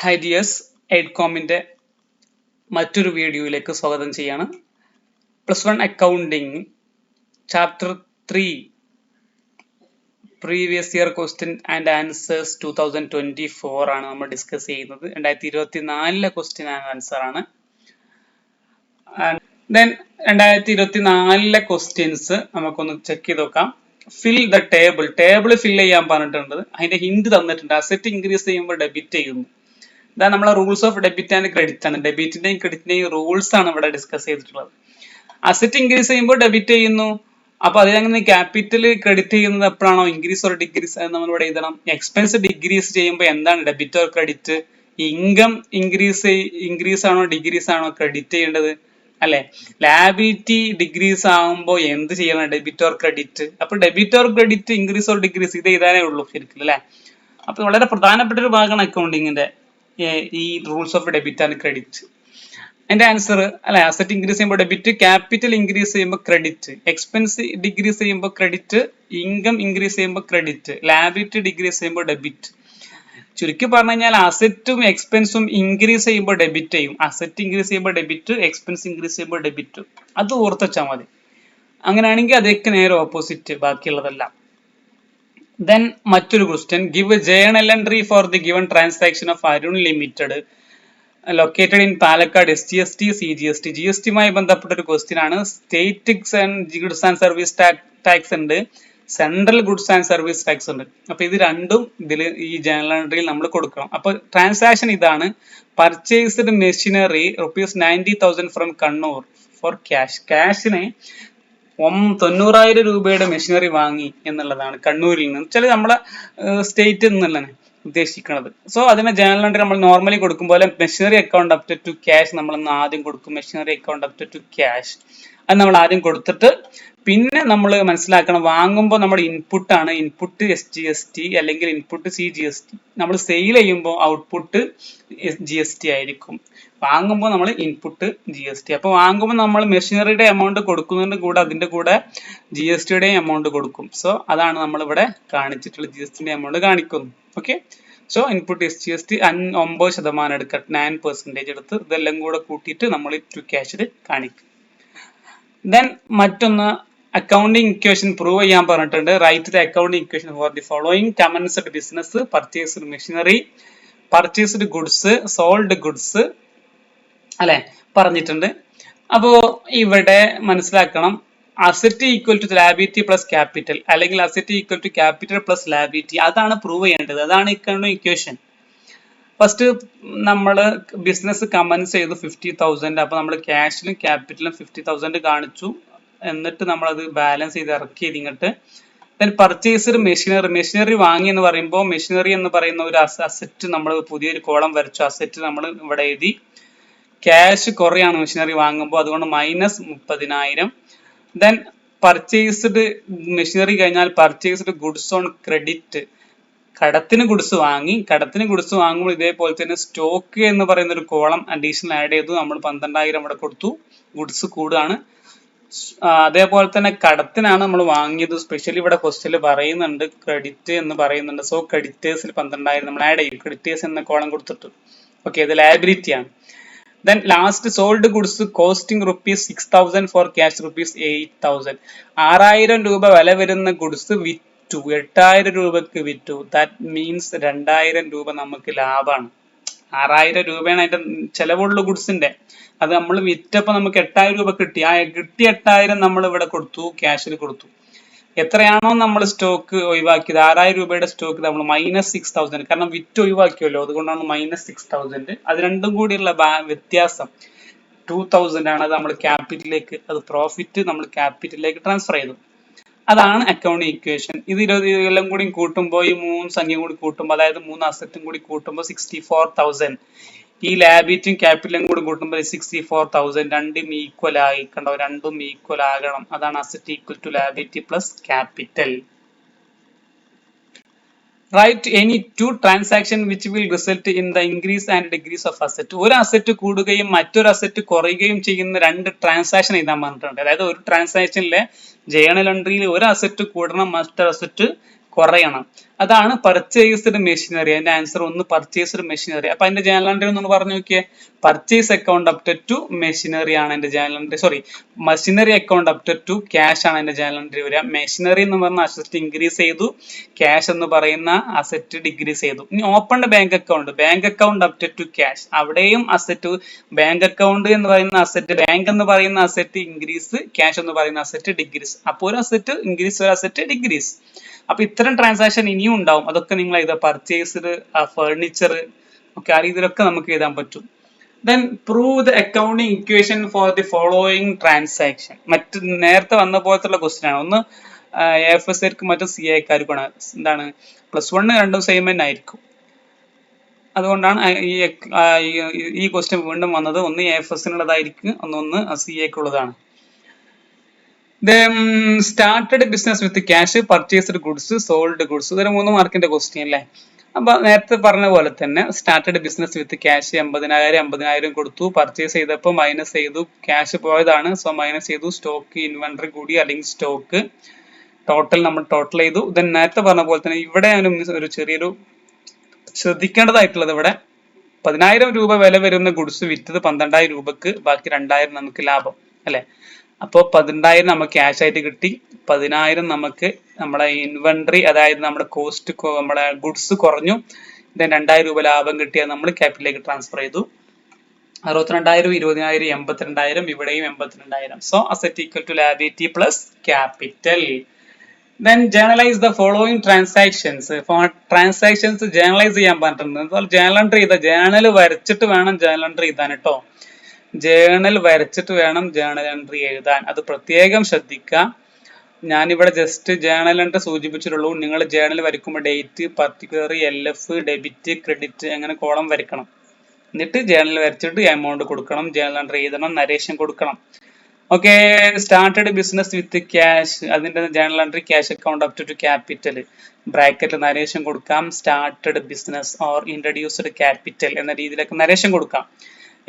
Hi dears എഡ്കോമിന്റെ മറ്റൊരു വീഡിയോയിലേക്ക് സ്വാഗതം ചെയ്യാണ്. Plus one accounting chapter three previous year question and answers two thousand twenty four ആണ് നമ്മൾ ഡിസ്കസ് ചെയ്യുന്നത്. രണ്ടായിരത്തി ഇരുപത്തി നാലിലെ ക്വസ്റ്റ്യൻ ആൻഡ് ആൻസർ ആണ്. ദെൻ രണ്ടായിരത്തി ഇരുപത്തി നാലിലെ ക്വസ്റ്റ്യൻസ് നമുക്കൊന്ന് ചെക്ക് ചെയ്ത് നോക്കാം. ഫിൽ ദ ടേബിൾ ടേബിൾ ഫിൽ ചെയ്യാൻ പറഞ്ഞിട്ടുണ്ട്. അതിന്റെ ഹിന്റ് തന്നിട്ടുണ്ട്. അസെറ്റ് ഇൻക്രീസ് ചെയ്യുമ്പോൾ ഡെബിറ്റ് ചെയ്യുന്നു. ഇതാ നമ്മളെ rules of debit and credit ആണ്. ഡെബിറ്റിന്റെയും ക്രെഡിറ്റിന്റെയും റൂൾസ് ആണ് ഇവിടെ ഡിസ്കസ് ചെയ്തിട്ടുള്ളത്. അസറ്റ് ഇൻക്രീസ് ചെയ്യുമ്പോൾ ഡെബിറ്റ് ചെയ്യുന്നു. അപ്പൊ അതിലങ്ങനെ ക്യാപിറ്റൽ ക്രെഡിറ്റ് ചെയ്യുന്നത് എപ്പോഴാണോ ഇൻക്രീസ് ഓർ ഡിക്രീസ് നമ്മൾ ഇവിടെ എഴുതണം. എക്സ്പെൻസ് ഡിക്രീസ് ചെയ്യുമ്പോൾ എന്താണ് debit or credit income increase increase ആണോ ഡിക്രീസ് ആണോ ക്രെഡിറ്റ് ചെയ്യേണ്ടത്? അല്ലെ? ലാബിലിറ്റി ഡിഗ്രീസ് ആകുമ്പോൾ എന്ത് ചെയ്യണം ഡെബിറ്റ് ഓർ ക്രെഡിറ്റ് അപ്പൊ debit or credit increase or decrease ഇത് എഴുതാനേ ഉള്ളൂ ശരിക്കും അല്ലെ? അപ്പൊ വളരെ പ്രധാനപ്പെട്ട ഒരു ഭാഗമാണ് അക്കൗണ്ടിങ്ങിന്റെ ഈ rules of debit and credit എന്റെ ആൻസർ അല്ലെ അസറ്റ് ഇൻക്രീസ് ചെയ്യുമ്പോൾ ഡെബിറ്റ് ക്യാപിറ്റൽ ഇൻക്രീസ് ചെയ്യുമ്പോൾ ക്രെഡിറ്റ് എക്സ്പെൻസ് ഡിക്രീസ് ചെയ്യുമ്പോൾ ക്രെഡിറ്റ് ഇൻകം ഇൻക്രീസ് ചെയ്യുമ്പോൾ ക്രെഡിറ്റ് ലാബിലിറ്റി ഡിക്രീസ് ചെയ്യുമ്പോൾ ഡെബിറ്റ് ചുരുക്കി പറഞ്ഞു കഴിഞ്ഞാൽ അസറ്റും എക്സ്പെൻസും ഇൻക്രീസ് ചെയ്യുമ്പോൾ ഡെബിറ്റ് ചെയ്യും. അസറ്റ് ഇൻക്രീസ് ചെയ്യുമ്പോൾ ഡെബിറ്റ് എക്സ്പെൻസ് ഇൻക്രീസ് ചെയ്യുമ്പോൾ ഡെബിറ്റ് അത് ഓർത്ത് മതി. അങ്ങനെയാണെങ്കിൽ അതൊക്കെ നേരെ ഓപ്പോസിറ്റ് ബാക്കിയുള്ളതെല്ലാം. ദെൻ മറ്റൊരു question give journal entry for the given transaction of Arun limited located in Palakkad S G S T C G S T G S ടിയുമായി ബന്ധപ്പെട്ട ഒരു ക്വസ്റ്റ്യൻ ആണ്. State and goods and service tax ഉണ്ട്. Central goods and service tax ഉണ്ട്. അപ്പൊ ഇത് രണ്ടും ഇതിൽ ഈ ജേണൽ എൻട്രിയിൽ നമ്മൾ കൊടുക്കണം. അപ്പൊ ട്രാൻസാക്ഷൻ ഇതാണ്. Purchased machinery rupees ninety thousand from Kannur for cash ക്യാഷിന് തൊണ്ണൂറായിരം രൂപയുടെ മെഷീനറി വാങ്ങി എന്നുള്ളതാണ് കണ്ണൂരിൽ നിന്ന്. ചില നമ്മളെ സ്റ്റേറ്റിൽ നിന്നുള്ളതാണ് ഉദ്ദേശിക്കുന്നത് സോ അതിനെ ജേണൽ എൻട്രി നമ്മൾ നോർമലി കൊടുക്കും പോലെ machinery account up to cash നമ്മൾ ആദ്യം കൊടുക്കും. Machinery account up to cash അത് നമ്മൾ ആദ്യം കൊടുത്തിട്ട് പിന്നെ നമ്മൾ മനസ്സിലാക്കണം വാങ്ങുമ്പോൾ നമ്മുടെ ഇൻപുട്ട് ആണ്. Input S G S T അല്ലെങ്കിൽ input C G S T നമ്മൾ സെയിൽ ചെയ്യുമ്പോൾ ഔട്ട്പുട്ട് ജി എസ് ടി ആയിരിക്കും. വാങ്ങുമ്പോൾ നമ്മൾ ഇൻപുട്ട് ജി എസ് ടി അപ്പോൾ വാങ്ങുമ്പോൾ നമ്മൾ മെഷീനറിയുടെ എമൗണ്ട് കൊടുക്കുന്നതിന്റെ കൂടെ അതിന്റെ കൂടെ ജി എസ് ടിയുടെയും എമൗണ്ട് കൊടുക്കും. സോ അതാണ് നമ്മൾ ഇവിടെ കാണിച്ചിട്ടുള്ള ജി എസ് ടിന്റെ എമൗണ്ട് കാണിക്കുന്നു. Okay so input S G S T ഒമ്പത് ശതമാനം എടുക്കുക. നയൻ പെർസെന്റേജ് എടുത്ത് ഇതെല്ലാം കൂടെ കൂട്ടിയിട്ട് നമ്മൾ ടു ക്യാഷിൽ കാണിക്കും. ദെൻ മറ്റൊന്ന് അക്കൗണ്ടിങ് ഇക്വേഷൻ പ്രൂവ് ചെയ്യാൻ പറഞ്ഞിട്ടുണ്ട്. Write the accounting equation for the following commenced business purchased machinery purchased goods sold goods അല്ലെ? പറഞ്ഞിട്ടുണ്ട്. അപ്പോ ഇവിടെ മനസ്സിലാക്കണം. Asset equal to liability plus capital അല്ലെങ്കിൽ asset equal to capital plus liability അതാണ് പ്രൂവ് ചെയ്യേണ്ടത്. അതാണ് ഇക്കൗണ്ടിങ് ഇക്വേഷൻ ഫസ്റ്റ് നമ്മൾ ബിസിനസ് കമൻസ് ചെയ്തു ഫിഫ്റ്റി തൗസൻഡ് അപ്പോൾ നമ്മൾ ക്യാഷിലും ക്യാപിറ്റലും ഫിഫ്റ്റി തൗസൻഡ് കാണിച്ചു. എന്നിട്ട് നമ്മൾ അത് ബാലൻസ് ചെയ്ത് ഇറക്കി ഇങ്ങോട്ട് ദെൻ പർച്ചേസ്ഡ് മെഷീനറി മെഷീനറി വാങ്ങി എന്ന് പറയുമ്പോൾ മെഷീനറി എന്ന് പറയുന്ന ഒരു അസറ്റ് നമ്മൾ പുതിയൊരു കോളം വരച്ചു. അസറ്റ് നമ്മൾ ഇവിടെ എഴുതി. ക്യാഷ് കുറയാണ് മെഷീനറി വാങ്ങുമ്പോൾ അതുകൊണ്ട് മൈനസ് മുപ്പതിനായിരം. ദെൻ പർച്ചേസ്ഡ് മെഷീനറി കഴിഞ്ഞാൽ പർച്ചേസ്ഡ് ഗുഡ്സ് ഓൺ ക്രെഡിറ്റ് കടത്തിന് ഗുഡ്സ് വാങ്ങി കടത്തിന് ഗുഡ്സ് വാങ്ങുമ്പോൾ ഇതേപോലെ തന്നെ സ്റ്റോക്ക് എന്ന് പറയുന്ന ഒരു കോളം അഡീഷണൽ ആഡ് ചെയ്തു. നമ്മൾ പന്ത്രണ്ടായിരം അവിടെ കൊടുത്തു. ഗുഡ്സ് കൂടുതലാണ് അതേപോലെ തന്നെ കടത്തിനാണ് നമ്മൾ വാങ്ങിയത്. സ്പെഷ്യലി ഇവിടെ ക്വസ്റ്റ്യനിൽ പറയുന്നുണ്ട് ക്രെഡിറ്റ് എന്ന് പറയുന്നുണ്ട്. സോ ക്രെഡിറ്റേഴ്സിൽ പന്ത്രണ്ടായിരം നമ്മൾ ആഡ് ചെയ്യും ക്രെഡിറ്റേഴ്സ് എന്ന കോളം കൊടുത്തിട്ട്. ഓക്കെ ഇത് ലയബിലിറ്റി ആണ്. Then last sold goods costing rupees six thousand for cash rupees eight thousand ആറായിരം രൂപ വില വരുന്ന ഗുഡ്സ് വിറ്റു എട്ടായിരം രൂപക്ക് വിറ്റു. ദാറ്റ് മീൻസ് രണ്ടായിരം രൂപ നമുക്ക് ലാഭമാണ്. ആറായിരം രൂപയാണ് അതിന്റെ ചെലവുള്ള ഗുഡ്സിന്റെ അത് നമ്മൾ വിറ്റപ്പോൾ നമുക്ക് എട്ടായിരം രൂപ കിട്ടി. ആ കിട്ടിയ എട്ടായിരം നമ്മൾ ഇവിടെ കൊടുത്തു ക്യാഷിൽ കൊടുത്തു. എത്രയാണോ നമ്മൾ സ്റ്റോക്ക് ഒഴിവാക്കിയത്? ആറായിരം രൂപയുടെ സ്റ്റോക്ക് നമ്മൾ മൈനസ് സിക്സ് തൗസൻഡ് കാരണം വിറ്റ് ഒഴിവാക്കിയല്ലോ. അതുകൊണ്ടാണ് മൈനസ് സിക്സ് തൗസൻഡ് അത് രണ്ടും കൂടിയുള്ള വ്യത്യാസം. ടു തൗസൻഡ് ആണ് അത് നമ്മൾ ക്യാപിറ്റലിലേക്ക് അത് പ്രോഫിറ്റ് നമ്മൾ ക്യാപിറ്റലിലേക്ക് ട്രാൻസ്ഫർ ചെയ്തു. അതാണ് അക്കൗണ്ടിങ് ഇക്വേഷൻ ഇത് ഇരുപത് ഇതെല്ലാം കൂടി കൂട്ടുമ്പോൾ ഈ മൂന്ന് സംഖ്യ കൂടി കൂട്ടുമ്പോൾ അതായത് മൂന്ന് അസറ്റും കൂടി കൂട്ടുമ്പോൾ സിക്സ്റ്റി ഫോർ തൗസൻഡ് ഈ ലാബിറ്റും ക്യാപിറ്റലും കൂടി കൂട്ടുമ്പോൾ സിക്സ്റ്റി ഫോർ തൗസൻഡ് രണ്ടും ഈക്വൽ ആയിക്കണ്ടോ കണ്ടോ? രണ്ടും ഈക്വൽ ആകണം. അതാണ് asset equal to liability plus capital right any two transaction which will result in the increase and decrease of asset ഒരു അസറ്റ് കൂടുകയും മറ്റൊരു അസറ്റ് കുറയുകയും ചെയ്യുന്ന രണ്ട് ട്രാൻസാക്ഷൻ എഴുതാൻ പറഞ്ഞിട്ടുണ്ട്. അതായത് ഒരു ട്രാൻസാക്ഷനിലെ ജേണൽ എൻട്രിയിൽ ഒരു അസറ്റ് കൂടണം മറ്റൊരു അസറ്റ് കുറയണം. അതാണ് പർച്ചേസ്ഡ് മെഷീനറി അതിന്റെ ആൻസർ ഒന്ന് പർച്ചേസ്ഡ് മെഷീനറി അപ്പൊ അതിന്റെ ജേണൽ എൻട്രി ഒന്ന് പറഞ്ഞു നോക്കിയേ. Purchase account up to machinery ആണ് എന്റെ journal entry sorry machinery account up to cash ആണ് എന്റെ ജേണൽ എൻട്രി വരിക. മെഷീനറി എന്ന് പറഞ്ഞ അസറ്റ് ഇൻക്രീസ് ചെയ്തു. ക്യാഷ് എന്ന് പറയുന്ന അസറ്റ് ഡിക്രീസ് ചെയ്തു. ഇനി opened bank account bank account up to cash അവിടെയും അസറ്റ് ബാങ്ക് അക്കൗണ്ട് എന്ന് പറയുന്ന അസറ്റ് ബാങ്ക് എന്ന് പറയുന്ന അസറ്റ് ഇൻക്രീസ് ക്യാഷ് എന്ന് പറയുന്ന അസറ്റ് ഡിഗ്രീസ് അപ്പോൾ ഒരു അസറ്റ് ഇൻക്രീസ് ഒരു അസറ്റ് ഡിക്രീസ് അപ്പൊ ഇത്തരം ട്രാൻസാക്ഷൻ ഇനിയും ഉണ്ടാവും. അതൊക്കെ നിങ്ങൾ ഇത് പർച്ചേസ്ഡ് ഫർണിച്ചർ ഒക്കെ ആ രീതിയിലൊക്കെ നമുക്ക് എഴുതാൻ പറ്റും. Then prove the accounting equation for the following transaction മറ്റ് നേരത്തെ വന്ന പോലത്തുള്ള ക്വസ്റ്റ്യൻ ആണ്. ഒന്ന് എഫ് എസ് ആർക്കും മറ്റും സി ഐക്കാർക്കാണ് എന്താണ്? പ്ലസ് വണ്ണ് രണ്ടും സെയിം തന്നെ ആയിരിക്കും. അതുകൊണ്ടാണ് ഈ ഈ ക്വസ്റ്റ്യൻ വീണ്ടും വന്നത്. ഒന്ന് എഫ് എസിനുള്ളതായിരിക്കും ഒന്നൊന്ന് C എക്കുള്ളതാണ് started business with cash purchased goods sold goods ഇതൊരു മൂന്ന് മാർക്കിന്റെ ക്വസ്റ്റ്യൻ അല്ലേ? അപ്പൊ നേരത്തെ പറഞ്ഞ പോലെ തന്നെ സ്റ്റാർട്ടഡ് ബിസിനസ് വിത്ത് ക്യാഷ് എൺപതിനായിരം എൺപതിനായിരം കൊടുത്തു. പർച്ചേസ് ചെയ്തപ്പോൾ മൈനസ് ചെയ്തു. ക്യാഷ് പോയതാണ്. സോ മൈനസ് ചെയ്തു. സ്റ്റോക്ക് ഇൻവെന്ററി കൂടി അല്ലെങ്കിൽ സ്റ്റോക്ക് ടോട്ടൽ നമ്മൾ ടോട്ടൽ ചെയ്തു. ദെൻ നേരത്തെ പറഞ്ഞ പോലെ തന്നെ ഇവിടെ ഒരു ചെറിയൊരു ശ്രദ്ധിക്കേണ്ടതായിട്ടുള്ളത് ഇവിടെ. പതിനായിരം രൂപ വില വരുന്ന ഗുഡ്സ് വിറ്റത് പന്ത്രണ്ടായിരം രൂപക്ക് ബാക്കി രണ്ടായിരം നമുക്ക് ലാഭം. അല്ലെ? അപ്പോൾ പതിനായിരം നമുക്ക് ക്യാഷ് ആയിട്ട് കിട്ടി. പതിനായിരം നമുക്ക് നമ്മുടെ ഇൻവെൻട്രി അതായത് നമ്മുടെ കോസ്റ്റ് നമ്മുടെ ഗുഡ്സ് കുറഞ്ഞു. ദെൻ രണ്ടായിരം രൂപ ലാഭം കിട്ടിയാൽ നമ്മൾ ക്യാപിറ്റലിലേക്ക് ട്രാൻസ്ഫർ ചെയ്തു. അറുപത്തിരണ്ടായിരം ഇരുപതിനായിരം എൺപത്തിരണ്ടായിരം ഇവിടെയും എൺപത്തിരണ്ടായിരം. So asset equal to liability plus capital then journalise the following transactions transactions journalise ചെയ്യാൻ പറഞ്ഞിട്ടുണ്ട്. ജേണൽ എൻട്രി ചെയ്ത ജേണൽ വരച്ചിട്ട് വേണം ജേണൽ എൻട്രി ചെയ്താൻ കേട്ടോ ജേണൽ വരച്ചിട്ട് വേണം ജേണൽ എൻട്രി എഴുതാൻ. അത് പ്രത്യേകം ശ്രദ്ധിക്കുക. ഞാനിവിടെ ജസ്റ്റ് ജേണൽ എൻട്രി സൂചിപ്പിച്ചിട്ടുള്ളൂ. നിങ്ങൾ ജേണൽ വരയ്ക്കുമ്പോൾ date particular L F debit credit അങ്ങനെ കോളം വരയ്ക്കണം. എന്നിട്ട് ജേണൽ വരച്ചിട്ട് എമൗണ്ട് കൊടുക്കണം. ജേണൽ എൻട്രി എഴുതണം. നരേഷൻ കൊടുക്കണം. Okay started business with cash അതിന്റെ journal entry cash account up to capital ബ്രാക്കറ്റിൽ നരേഷൻ കൊടുക്കാം. Started business or introduced capital എന്ന രീതിയിലൊക്കെ നരേഷൻ കൊടുക്കാം.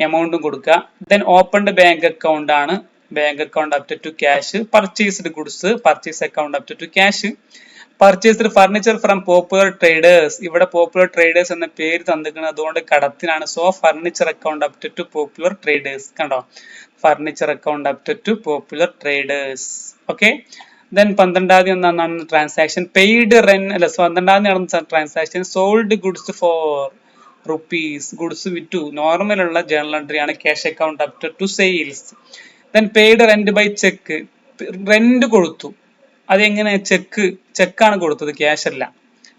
എമൗണ്ടും കൊടുക്കുക. ദെൻ ഓപ്പൺഡ് ബാങ്ക് അക്കൗണ്ട് ആണ്. Bank account up to cash purchased goods purchase account up to cash purchased furniture from Popular Traders ഇവിടെ Popular Traders എന്ന പേര് തന്നിരിക്കുന്നത് അതുകൊണ്ട് കടത്തിനാണ് so furniture account up to Popular Traders കണ്ടോ? Furniture account up to Popular Traders okay then പന്ത്രണ്ടാം തീയതി നടന്ന transaction paid Wren അല്ല പന്ത്രണ്ടാം തീയതി നടന്ന transaction sold goods for rupees goods വിറ്റു. നോർമൽ ഉള്ള ജേണൽ എൻട്രി ആണ് cash account up to sales then paid rent by cheque rent കൊടുത്തു. അതെങ്ങനെ? ചെക്ക് ചെക്കാണ് കൊടുത്തത് ക്യാഷ് അല്ല.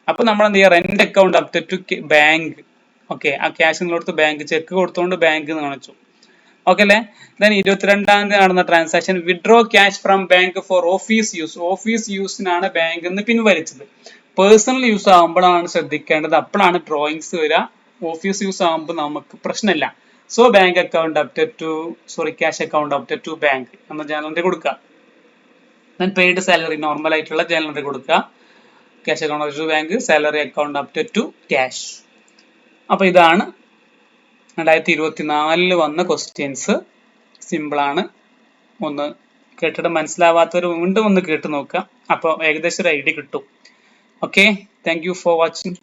അപ്പൊ നമ്മൾ എന്ത് ചെയ്യുക rent account up to bank okay ആ ക്യാഷ് കൊടുത്ത് ബാങ്ക് ചെക്ക് കൊടുത്തോണ്ട് ബാങ്ക് എന്ന് കാണിച്ചു. ഓക്കെ അല്ലേ? ദെൻ ഇരുപത്തിരണ്ടാം തീയതി നടന്ന transaction withdraw cash from bank for office use office യൂസിനാണ് bank എന്ന് പിൻവലിച്ചത്. പേഴ്സണൽ യൂസ് ആകുമ്പോഴാണ് ശ്രദ്ധിക്കേണ്ടത്. അപ്പോഴാണ് ഡ്രോയിങ്സ് വരിക ഓഫീസ് യൂസ് ആകുമ്പോൾ നമുക്ക് പ്രശ്നമില്ല. So bank account after to sorry cash account after to bank എന്ന ജേണൽ കൊടുക്കുക. ദെൻ പെയ്ഡ് സാലറി നോർമൽ ആയിട്ടുള്ള ജേണൽ കൊടുക്കുക. Cash account to bank salary account after to cash അപ്പോൾ ഇതാണ് രണ്ടായിരത്തി ഇരുപത്തി നാലിൽ വന്ന ക്വസ്റ്റ്യൻസ് സിമ്പിളാണ് ഒന്ന് കേട്ടിട്ട് മനസ്സിലാവാത്തവർ വീണ്ടും ഒന്ന് കേട്ട് നോക്കുക. അപ്പോൾ ഏകദേശം ഒരു ഐഡിയ കിട്ടും. Okay thank you for watching